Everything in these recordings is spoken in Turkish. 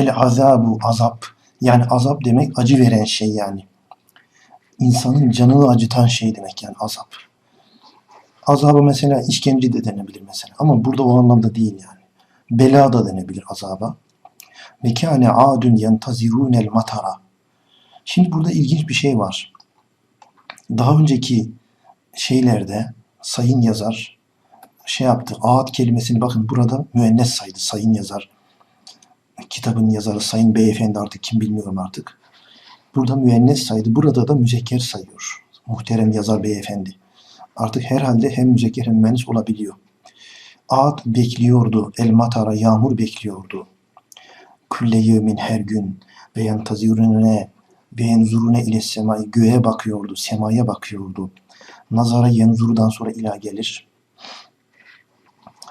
El azabu azap. Yani azap demek acı veren şey yani. İnsanın canını acıtan şey demek yani azap. Azaba mesela işkence de denebilir mesela. Ama burada o anlamda değil yani. Bela da denebilir azaba. Ve kâne âdün yentazirûnel matara. Şimdi burada ilginç bir şey var. Daha önceki şeylerde sayın yazar şey yaptı. Ağat kelimesini bakın burada müennes saydı. Sayın yazar. Kitabın yazarı sayın beyefendi artık kim bilmiyorum artık. Burada müennes saydı. Burada da müzekker sayıyor. Muhterem yazar beyefendi. Artık herhalde hem müzekker hem müennes olabiliyor. Ağat bekliyordu. El matara yağmur bekliyordu. Külle yevmin her gün ve yentazirune ve yenzurune ile semayı göğe bakıyordu. Semaya bakıyordu. Nazara yenzurudan sonra ilah gelir.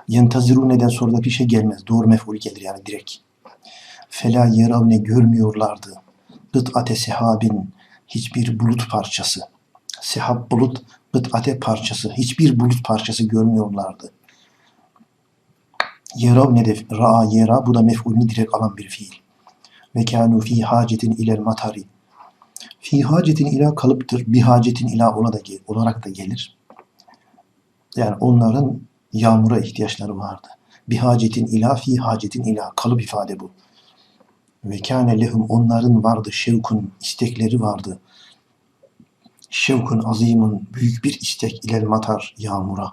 Yentaziruneden sonra da bir şey gelmez. Doğru mef'ul gelir yani direkt. Fela yeravne görmüyorlardı. Gıt'ate sehabin hiçbir bulut parçası. Sehab bulut, gıt'ate parçası. Hiçbir bulut parçası görmüyorlardı. Yerav ne de ra'a yera bu da mef'ulünü direkt alan bir fiil. Ve kânû fî hacetin ilel matari. Fî hacetin ila kalıptır. Bir hacetin ila ona da olarak da gelir. Yani onların yağmura ihtiyaçları vardı. Bir hacetin ila fi hacetin ila kalıp ifade bu. Ve kâne lehum onların vardı şevkun istekleri vardı. Şevkun azimun büyük bir istek ilel matar yağmura.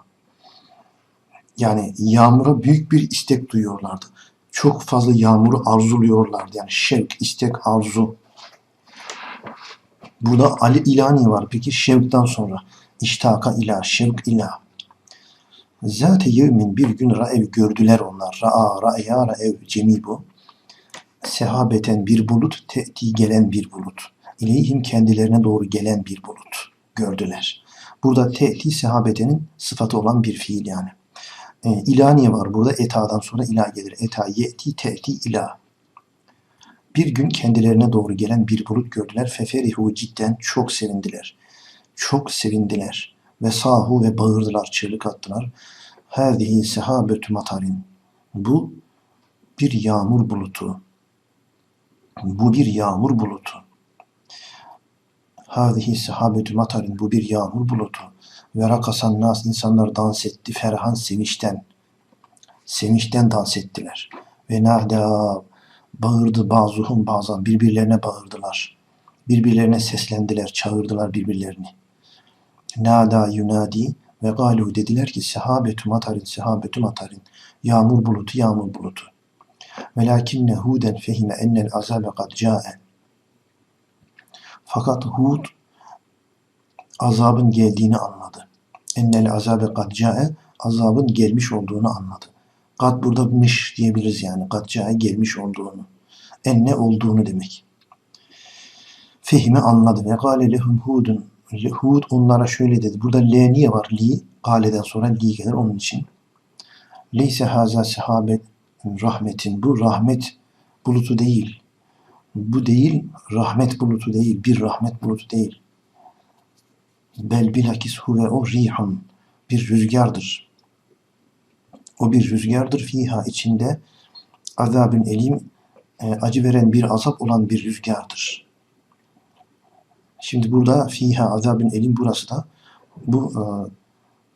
Yani yağmura büyük bir istek duyuyorlardı. Çok fazla yağmuru arzuluyorlardı. Yani şevk, istek, arzu. Burada Ali İlani var. Peki şevkten sonra iştaka ila, şevk ila. Zate yevmin bir gün ra'ev gördüler onlar. Ra'a, ra'ya, ra'ev cemi bu. Sehabeten bir bulut, te'ti gelen bir bulut. İleyhim kendilerine doğru gelen bir bulut gördüler. Burada te'ti sehabetenin sıfatı olan bir fiil yani. E, ilaniye var burada. Eta'dan sonra ila gelir. Eta, ye'ti, te'ti, ila. Bir gün kendilerine doğru gelen bir bulut gördüler. Feferihu cidden çok sevindiler. Çok sevindiler. Ve sahu ve bağırdılar, çığlık attılar. Hâzihi sehabetü matarin. Bu bir yağmur bulutu. Bu bir yağmur bulutu. Hâzihi sehabetü matarin. Bu bir yağmur bulutu. Ve rakasan nas insanlar dans etti. Ferhan sevinçten. Sevinçten dans ettiler. Ve nâdâ bağırdı bazuhum bazen birbirlerine bağırdılar. Birbirlerine seslendiler, çağırdılar birbirlerini. Nada yunadi ve galu dediler ki sehabetü matarin sehabetü matarin yağmur bulutu yağmur bulutu. Velakinne huden fehime ennel azabe kad cae. Fakat Hud azabın geldiğini anladı. Ennel azabe kad cae azabın gelmiş olduğunu anladı. Kad burada mış diyebiliriz yani. Kad cae gelmiş olduğunu. Enne olduğunu demek. Fehime anladı ve gale lehum hudun Hud onlara şöyle dedi. Burada le niye var? Li, galeden sonra li gelir onun için. Leyse haza sehabet rahmetin. Bu rahmet bulutu değil. Bu değil, rahmet bulutu değil. Bir rahmet bulutu değil. Bel bilakis huve o rihun. Bir rüzgardır. O bir rüzgardır. Fiha içinde azabın elim e, acı veren bir azap olan bir rüzgardır. Şimdi burada fiha azabın elim burası da bu e,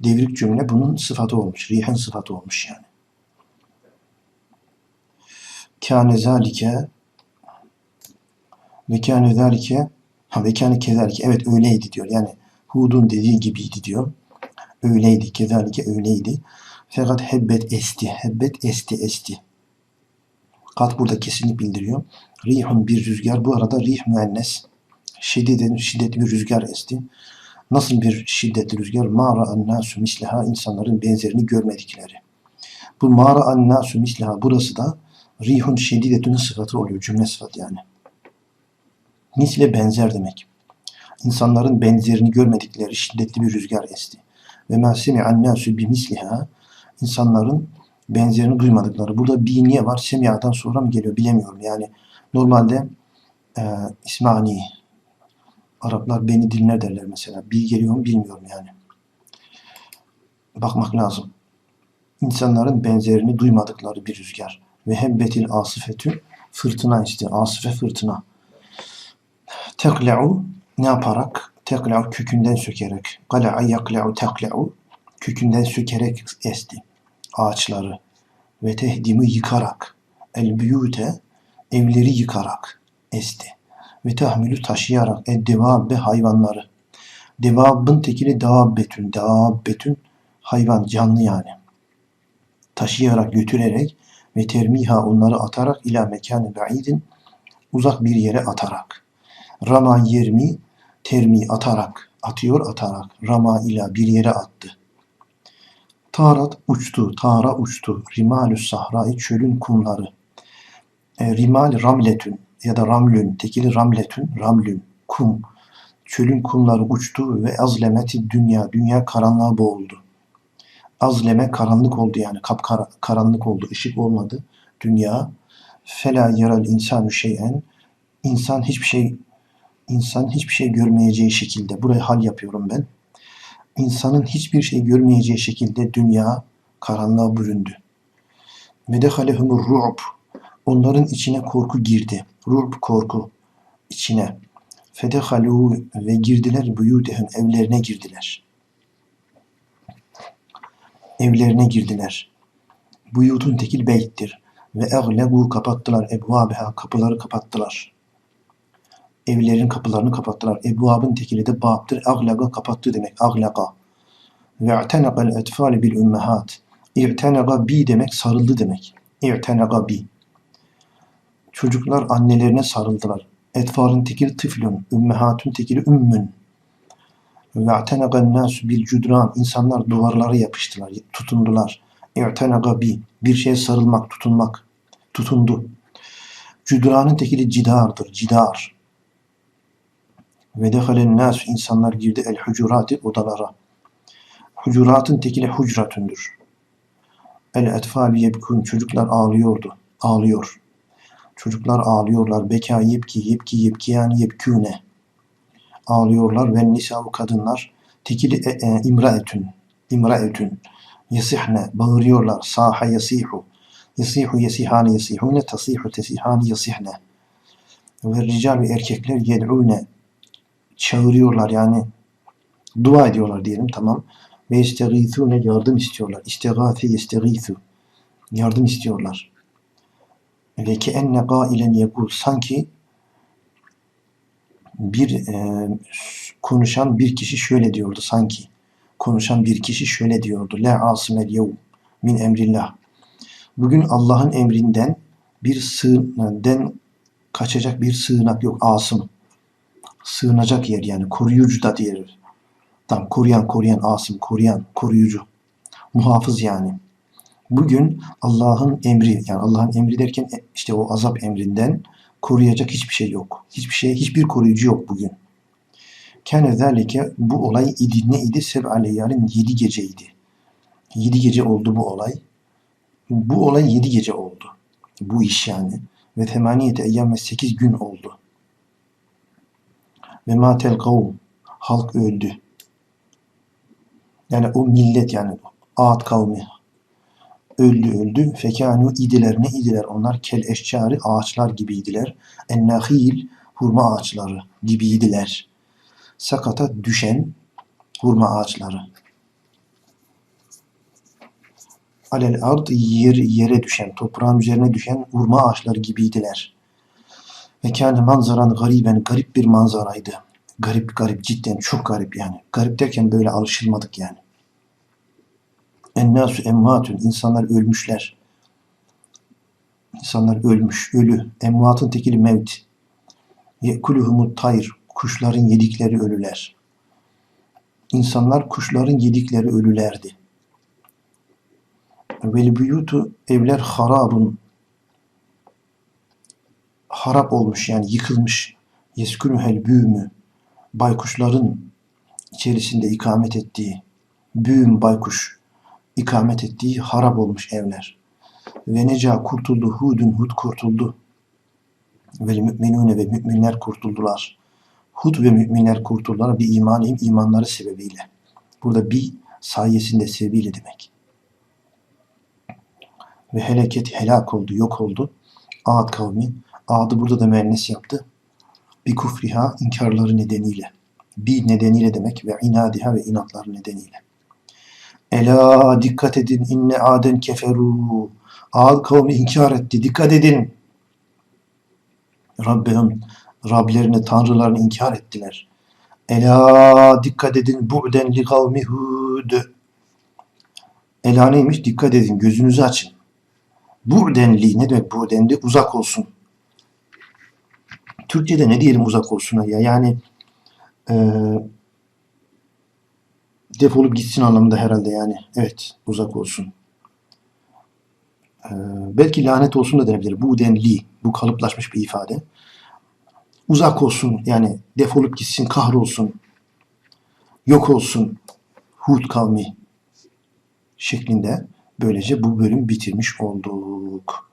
devrik cümle bunun sıfatı olmuş. Rihen sıfatı olmuş yani. Kâne zâlike ve kâne zâlike ha ve kâne kezâlike evet öyleydi diyor. Yani Hud'un dediği gibiydi diyor. Öyleydi. Kezâlike öyleydi. Fakat hebbet esti. Hebbet esti esti. Kat burada kesinlik bildiriyor. Rihun bir rüzgar. Bu arada rih müennes. Şiddetli, şiddetli bir rüzgar esti. Nasıl bir şiddetli rüzgar? Mağara annâsü misleha insanların benzerini görmedikleri. Bu mağara annâsü misleha burası da rihun şiddetinin sıfatı oluyor. Cümle sıfatı yani. Misle benzer demek. İnsanların benzerini görmedikleri şiddetli bir rüzgar esti. Ve mâ semi'an nâsü bi misliha insanların benzerini duymadıkları. Burada bir niye var? Semiya'dan sonra mı geliyor bilemiyorum. Yani normalde e, İsmani Araplar beni dinler derler mesela. Bir geliyor mu bilmiyorum yani. Bakmak lazım. İnsanların benzerini duymadıkları bir rüzgar. Ve hebbetil asıfetü Fırtına işte. Asife fırtına. Tekle'u ne yaparak? Tekle'u kökünden sökerek. Kale'a yakle'u tekle'u kökünden sökerek esti. Ağaçları. Ve tehdimi yıkarak. El büyüte evleri yıkarak esti. Ve tahmülü taşıyarak. El devabbe hayvanları. Devabın tekili dabbetün. Dabbetün hayvan canlı yani. Taşıyarak götürerek ve termiha onları atarak ila mekanı ba'idin uzak bir yere atarak. Rama yermi termi atarak, atıyor atarak. Rama ila bir yere attı. Tarat uçtu, tara uçtu. Rimalü sahrai çölün kumları. E, rimal ramletün ya da ramlün, tekili ramletün, ramlün, kum. Çölün kumları uçtu ve azlemeti dünya, dünya karanlığa boğuldu. Azleme karanlık oldu yani kapkara karanlık oldu, ışık olmadı dünya. Fela yaral insanu şeyen insan hiçbir şey insan hiçbir şey görmeyeceği şekilde buraya hal yapıyorum ben. İnsanın hiçbir şey görmeyeceği şekilde dünya karanlığa büründü. Ve dehalehumur ru'b onların içine korku girdi. Ru'b korku içine. Fedehalu ve girdiler buyutehum evlerine girdiler. Evlerine girdiler. Buyutun tekil beyttir. Ve eglegu kapattılar ebvabeha kapıları kapattılar. Evlerin kapılarını kapattılar. Ebvabın tekili de babdır. Aglaga kapattı demek. Aglaga. Ve i'tenaqal etfal bil ummahat. İ'tenaga bi demek sarıldı demek. İ'tenaga bi. Çocuklar annelerine sarıldılar. Etfarın tekili tıflun. Ümmehatun tekili ümmün. Ve i'tenagan nasu bil cudran. İnsanlar duvarlara yapıştılar. Tutundular. İ'tenaga bi. Bir şeye sarılmak, tutunmak. Tutundu. Cüdranın tekili cidardır. Cidar. Ve dehalen nas insanlar girdi el hucurati odalara. Hucuratın tekili hucratündür. El etfal yebkun çocuklar ağlıyordu. Ağlıyor. Çocuklar ağlıyorlar. Beka yebki yebki yebki yani yebküne. Ağlıyorlar ve nisa kadınlar tekili e, e, imraetün. İmraetün. Yasihne bağırıyorlar. Saha yasihu. Yasihu yasihani yasihune tasihu tesihani yasihne. Ve rical ve erkekler yed'une çağırıyorlar yani dua ediyorlar diyelim tamam. Ve istegîthûne yardım istiyorlar. İstegâfe yestegîthû. Yardım istiyorlar. Ve ki enne gâilen yekul sanki bir e, konuşan bir kişi şöyle diyordu sanki. Konuşan bir kişi şöyle diyordu. La asimel yevm min emrillah. Bugün Allah'ın emrinden bir sığınaden kaçacak bir sığınak yok. Asım sığınacak yer yani koruyucu da diyelim. Tam koruyan koruyan asım koruyan koruyucu. Muhafız yani. Bugün Allah'ın emri yani Allah'ın emri derken e, işte o azap emrinden koruyacak hiçbir şey yok. Hiçbir şey hiçbir koruyucu yok bugün. Kâne zâlike bu olay idi ne idi? Seb'a leyyalin yedi geceydi. Yedi gece oldu bu olay. Bu olay yedi gece oldu. Bu iş yani. Ve temaniyete eyyam ve sekiz gün oldu. Ve matel kavm. Halk öldü. Yani o millet yani Ad kavmi öldü öldü. Fekanu idiler ne idiler onlar kel eşcari ağaçlar gibiydiler. Ennahil hurma ağaçları gibiydiler. Sakata düşen hurma ağaçları. Alel ard yer, yere düşen, toprağın üzerine düşen hurma ağaçları gibiydiler. Ve kâne manzaran gariben, garip bir manzaraydı. Garip garip cidden çok garip yani. Garip derken böyle alışılmadık yani. Ennâsü emvatün, insanlar ölmüşler. İnsanlar ölmüş, ölü. Emvatın tekili mevt. Yekuluhumut tayr, kuşların yedikleri ölüler. İnsanlar kuşların yedikleri ölülerdi. Vel buyutu evler harabun harap olmuş yani yıkılmış. Yeskünühel büyümü baykuşların içerisinde ikamet ettiği büyüm baykuş ikamet ettiği harap olmuş evler. Ve neca kurtuldu Hud'un Hud kurtuldu. Ve müminune ve müminler kurtuldular. Hud ve müminler kurtuldular bir imanıyım imanları sebebiyle. Burada bir sayesinde sebebiyle demek. Ve heleket helak oldu, yok oldu. Ad kavmi. Ad'ı burada da müennes yaptı. Bi kufriha inkarları nedeniyle. Bi nedeniyle demek ve inadiha ve inatları nedeniyle. Ela dikkat edin inne aden keferu. Ad kavmi inkar etti. Dikkat edin. Rabbim Rablerini, tanrılarını inkar ettiler. Ela dikkat edin bu'den li kavmi hud. Ela neymiş? Dikkat edin. Gözünüzü açın. Bu'den li ne demek bu'den li? Uzak olsun. Türkçe'de ne diyelim uzak olsuna ya? Yani eee defolup gitsin anlamında herhalde yani. Evet uzak olsun. Eee, belki lanet olsun da denebilir. Bu denli. Bu kalıplaşmış bir ifade. Uzak olsun yani defolup gitsin kahrolsun. Yok olsun. Hud kavmi şeklinde böylece bu bölüm bitirmiş olduk.